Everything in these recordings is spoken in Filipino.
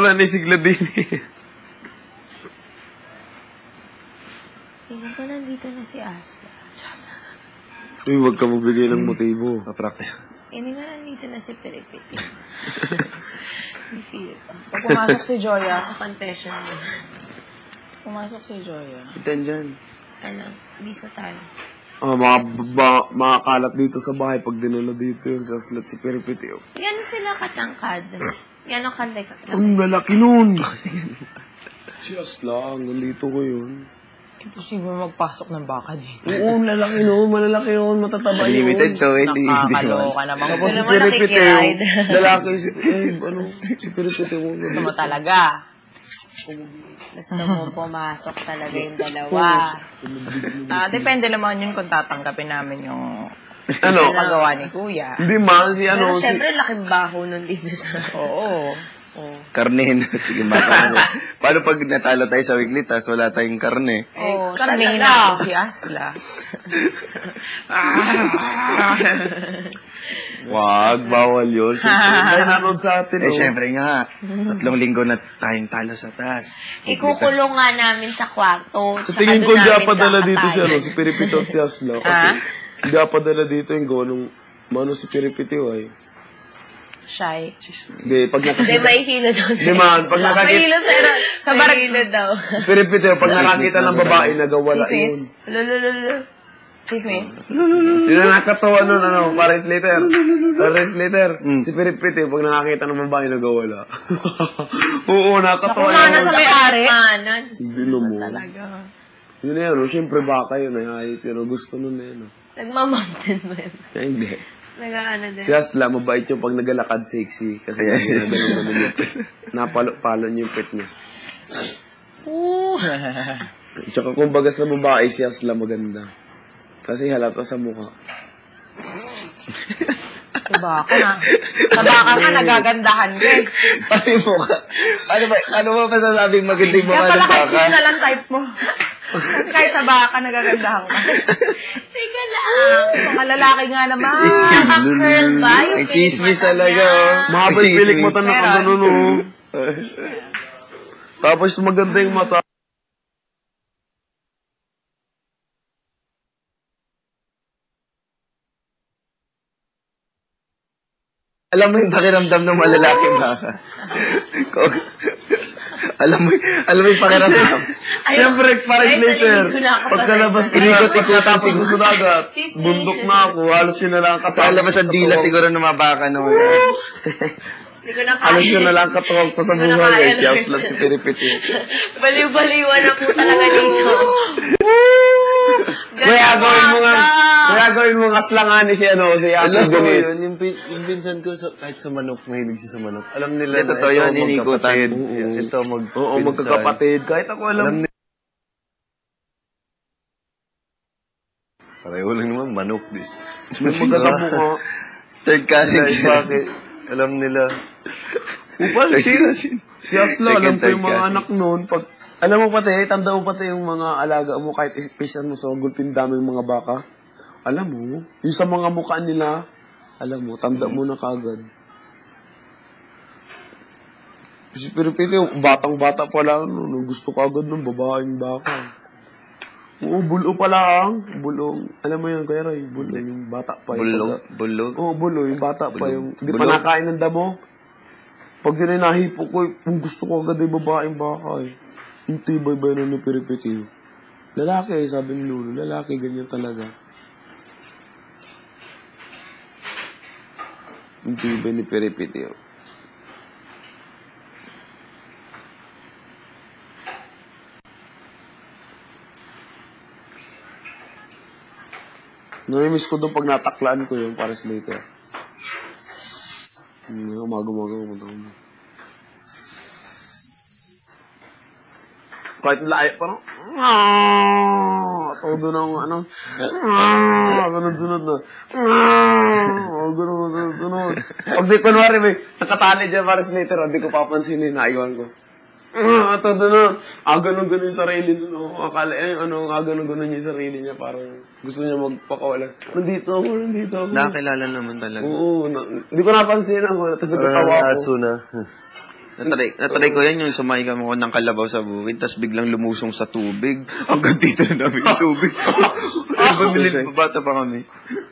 pala nisigla din eh. Tingnan ko nandito na si Asta. Uy, huwag ka magbigay ng motibo. Practice. Tingnan ko nandito na si feel ko. Pag pumasok si Joya, Sa confession mo. pumasok si Joya. Itan dyan. Ano, bisa tayo. Ah, mga, ba, mga kalat dito sa bahay pag dinala dito yun sa slat si Peripeti. oh. Yan sila katangkad. Yan ang kalek. Ang lalaki nun! Just lang, nandito ko yun. Imposible magpasok ng baka di. Oo, lalaki nun, malalaki yun, matataba yun. Unlimited to. Hindi. Nakakaloka naman. Tapos si oh, lalaki si, eh, ano, si Peripeti mo. Gusto mo talaga. Gusto mo pumasok talaga yung dalawa. Ah, depende naman yun kung tatanggapin namin yung Ano? paggawa ni Kuya. Hindi man, si Pero ano, si, syempre, laking baho nun dito sa... Oo. Oo. Karne. Sige, baka. Paano pag natalo tayo sa weekly, tas wala tayong karne? Oo, talaga. kanina ako si Asla. wag, bawal yun. Kaya nanood sa atin, Eh, oh. syempre nga. Tatlong linggo na tayong talo sa taas. Ikukulong nga namin sa kwarto. Sa tingin ko, namin padala dito si, ano, si Piripito at si Asla. Ha? Hindi padala dito yung gawa nung, mano si Piripito, ay. Shy. Hindi, pag Hindi, nakakita, may hilo daw. hindi man, pag nakakita, Mahilo sa, sa May barak. hilo daw. si Piripito, pag nakakita ng babae, nagawala yun. Chismis. Lulululu. Chismis. Yun ang nakakatawa nun, ano, Paris later. Paris later. Si Piripito, pag nakakita ng babae, nagawala. Oo, nakakatawa Nakumana sa may-ari. Manan. Hindi mo. Talaga. Yun na yun, oh, siyempre baka yun, ay, ay, pero gusto nun na yun. oh. Nagmamountain mo yun. Kaya hindi. Nag-ano din. Si Asla, mabait yung pag nagalakad sexy. Kasi ginagawa naman yung pet. Napalo-palo niya yung pet niya. Oo. Tsaka kumbaga sa babae, si Asla maganda. Kasi halata sa mukha. Sa baka na. Sa baka ka, nagagandahan ka eh. Yung mukha? Paano ba, paano mo masasabing maganda yung Kaya mukha pala ng kahit baka? yun na lang type mo. Kasi kahit sa baka, nagagandahan ka. Teka lang. Mga lalaki nga naman. Naka-curl ba yung May chismis talaga, oh. Mahaba yung pilik mata na Meron. ano, no. Tapos maganda yung mata. Alam mo yung pakiramdam ng malalaki baka? Alam mo, alam mo yung pakiramdam. Siyempre, parang Ay, later. ko Pagkalabas ko na, pagkatapos ko siguro. sa dagat, Sis, bundok na ako, halos yun na lang ang Sa labas ang dila siguro ng mga baka naman. Hindi ko na Halos kaya. yun na lang ang katawag pa sa ko buhay. kaya Eh. Si na. Asla si Piripiti. Baliw-baliwan na po talaga dito. Kaya gawin mo nga, kaya gawin mo nga slangan ni si ano, si Ate Alam ko yun, yung, pin- yung pinsan ko, sa, kahit sa manok, mahilig siya sa manok. Alam nila Hindi, totoo yun, inikutan. magkapatid. Oo. Ito, mag Oo, magkakapatid. Kahit ako alam. Alam nila. Pareho lang naman, manok, bis. May maganda mo ka. Third cousin. Kahit bakit, alam nila. Upal, si, si Asla, alam ko yung mga anak noon. Pag, alam mo pati, tanda mo pati yung mga alaga mo, kahit ispisan mo sa gulpin daming mga baka. Alam mo, yung sa mga mukha nila, alam mo, tanda mo na kagad. Si Piripiti, batang-bata pa lang, no, no, gusto kagad ng babaeng baka. Oo, bulo pa lang. Bulong. Alam mo yun, Kuya Roy, bulo. Yung bata pa. yung Bulog. pagka- Bulog. Oo, bulo. Yung bata pa. Yung, hindi pa nakain ng damo. Pag yun ay nahipo ko, kung gusto ko agad ay babaeng baka eh. Yung tibay ba yun ni Piripiti? Lalaki, sabi ni Lulu. Lalaki, ganyan talaga. Piripiti. oh. Namimiss ko doon pag nataklaan ko yung Paris later. Hmm, umaga-umaga umaga Kahit layo, parang, todo ng ano, ganun sunod na, ganun sunod, sunod. Pag di, kunwari may nakatali dyan para sa later, hindi ko papansinin, naiwan ko. Ah, todo na, ah, ganun ganun yung sarili nun, oh, akala, eh, ano, ah, ganun ganun yung sarili niya, parang gusto niya magpakawalan. Nandito ako, nandito ako. Nakakilala naman talaga. Oo, na, hindi ko napansin ako, tapos nagkatawa ako. aso na. Natry, natry ko yan yung sumakay kami ko ng kalabaw sa bukid, tapos biglang lumusong sa tubig. Hanggang dito na namin yung tubig. Ay, bumili, bata pa kami.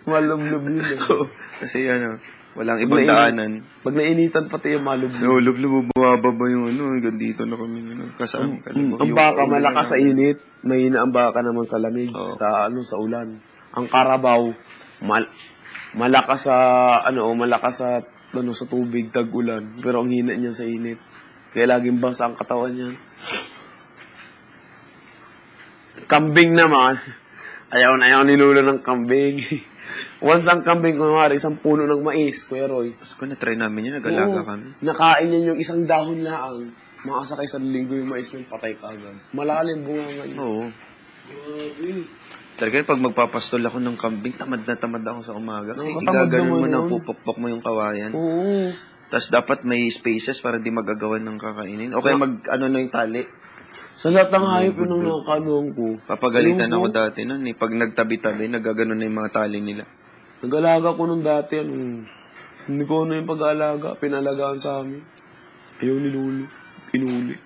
Malublob yun. eh. Kasi ano, walang ibang May- daanan. Pag nainitan pati yung malublob. Nahulog-lub, bumababa yung ano, hanggang dito na kami. Ano, kasama Mm, ang baka malakas sa init, mahina ang baka naman sa lamig, Oo. sa ano sa ulan. Ang karabaw mal- malakas sa ano, malakas sa ano sa tubig tag ulan, pero ang hina niya sa init. Kaya laging basa ang katawan niya. Kambing naman. Ayaw na ayaw ni Lolo ng kambing. Once ang kambing, kumari, isang puno ng mais, Kuya Roy. Tapos kung na-try namin yun, nag-alaga Oo. kami. Nakain niya yung isang dahon lang. Makasakay sa linggo yung mais ng patay kagad. Malalim bunga nga niya. Oo. Talaga pag magpapastol ako ng kambing, tamad na tamad ako sa umaga. Kasi Nakakatamad igaganon mo na yun. pupukpok mo yung kawayan. Oo. Tapos dapat may spaces para di magagawan ng kakainin. O kaya mag, ano na yung tali. Sa lahat ng hayop yun ang nakakanuhan ko. Papagalitan ako dati nun eh. Pag nagtabi-tabi, nagaganon na yung mga tali nila. Nag-alaga ko nung dati, ano, hindi ko ano yung pag-aalaga, pinalagaan sa amin. Ayaw ni Lolo. Inuli.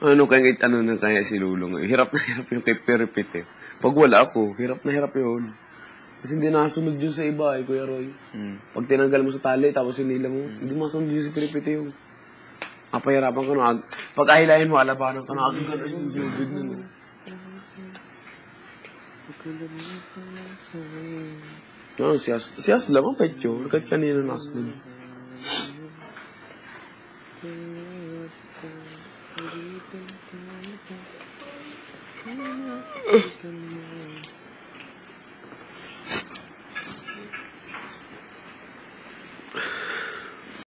Ano kaya, ano na kaya si Lolo ngayon? Hirap na hirap yung kay Peripit eh. Pag wala ako, hirap na hirap yun. Kasi hindi nasunod yun sa iba eh, Kuya Roy. Hmm. Pag tinanggal mo sa tali, tapos hinila mo, hindi masunod yun si Peripit yung. Napahirapan ka na. Pag ahilahin mo, alabanan ka na. Ka na yung lubid na. no? No, si As, si As lang ang pet yun. Kahit kanina nasunod.